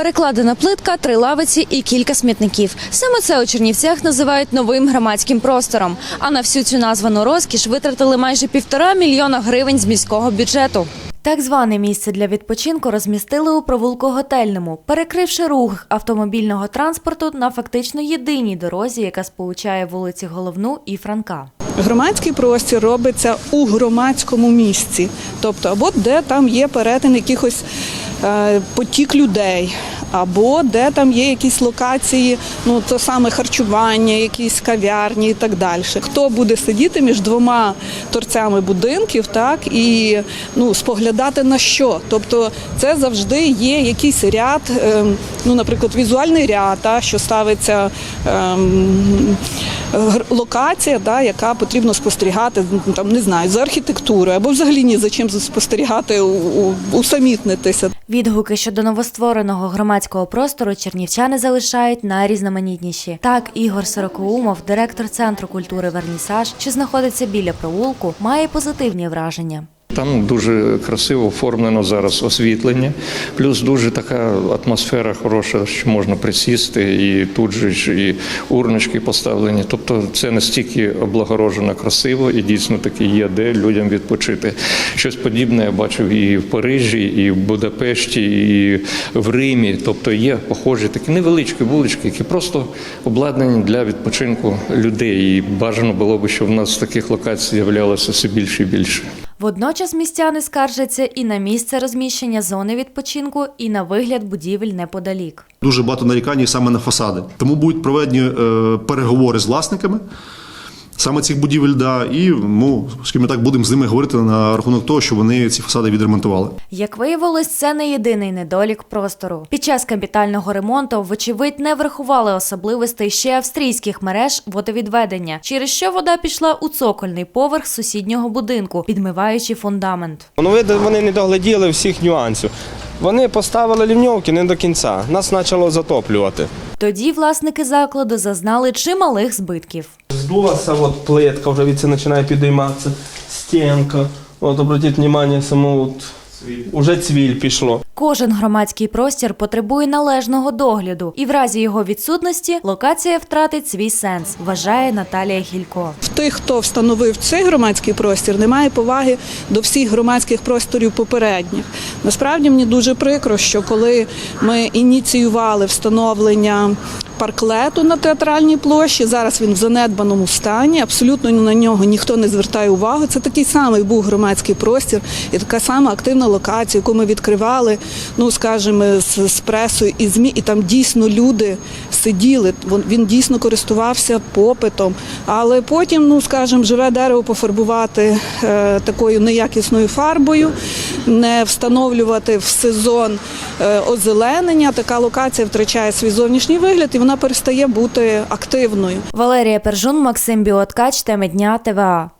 Перекладена плитка, три лавиці і кілька смітників. Саме це у Чернівцях називають новим громадським простором. А на всю цю названу розкіш витратили майже півтора мільйона гривень з міського бюджету. Так зване місце для відпочинку розмістили у провулку готельному, перекривши рух автомобільного транспорту на фактично єдиній дорозі, яка сполучає вулиці Головну і Франка. Громадський простір робиться у громадському місці, тобто або де там є перетин якихось потік людей, або де там є якісь локації, ну то саме харчування, якісь кав'ярні і так далі. Хто буде сидіти між двома торцями будинків, так і ну споглядати на що? Тобто, це завжди є якийсь ряд, ем, ну, наприклад, візуальний ряд, та, що ставиться. ем, локація, да, яка потрібно спостерігати, ну, там не знаю, за архітектурою або взагалі ні за чим спостерігати, усамітнитися. Відгуки щодо новоствореного громадського простору чернівчани залишають найрізноманітніші. Так, Ігор Сорокоумов, директор центру культури Вернісаж, що знаходиться біля провулку, має позитивні враження. Там дуже красиво оформлено зараз освітлення, плюс дуже така атмосфера хороша, що можна присісти, і тут же ж і урночки поставлені. Тобто це настільки облагорожено красиво і дійсно таки є де людям відпочити. Щось подібне я бачив і в Парижі, і в Будапешті, і в Римі. Тобто є похожі такі невеличкі вулички, які просто обладнані для відпочинку людей. І бажано було б, щоб в нас таких локацій з'являлося все більше і більше. Водночас містяни скаржаться і на місце розміщення зони відпочинку, і на вигляд будівель неподалік. Дуже багато нарікань саме на фасади. Тому будуть проведені е, переговори з власниками саме цих будівель, да, і ну, скажімо так, будемо з ними говорити на рахунок того, що вони ці фасади відремонтували. Як виявилось, це не єдиний недолік простору. Під час капітального ремонту, вочевидь, не врахували особливостей ще австрійських мереж водовідведення, через що вода пішла у цокольний поверх сусіднього будинку, підмиваючи фундамент. Ну, вони не догляділи всіх нюансів. Вони поставили лівньовки не до кінця. Нас почало затоплювати. Тоді власники закладу зазнали чималих збитків. Здулася от плитка, вже від це починає підійматися. Стінка. От обратіть увагу, саму от, уже цвіль пішло. Кожен громадський простір потребує належного догляду, і в разі його відсутності локація втратить свій сенс, вважає Наталія Гілько. В тих, хто встановив цей громадський простір, немає поваги до всіх громадських просторів попередніх. Насправді мені дуже прикро, що коли ми ініціювали встановлення парклету на театральній площі, зараз він в занедбаному стані, абсолютно на нього ніхто не звертає увагу. Це такий самий був громадський простір і така сама активна локація, яку ми відкривали, ну скажімо, з, з пресою і ЗМІ, і там дійсно люди сиділи. Він дійсно користувався попитом. Але потім, ну скажімо, живе дерево пофарбувати е, такою неякісною фарбою, не встановлювати в сезон озеленення. Така локація втрачає свій зовнішній вигляд і вона перестає бути активною. Валерія Пержун, Максим Біоткач, теми дня ТВА.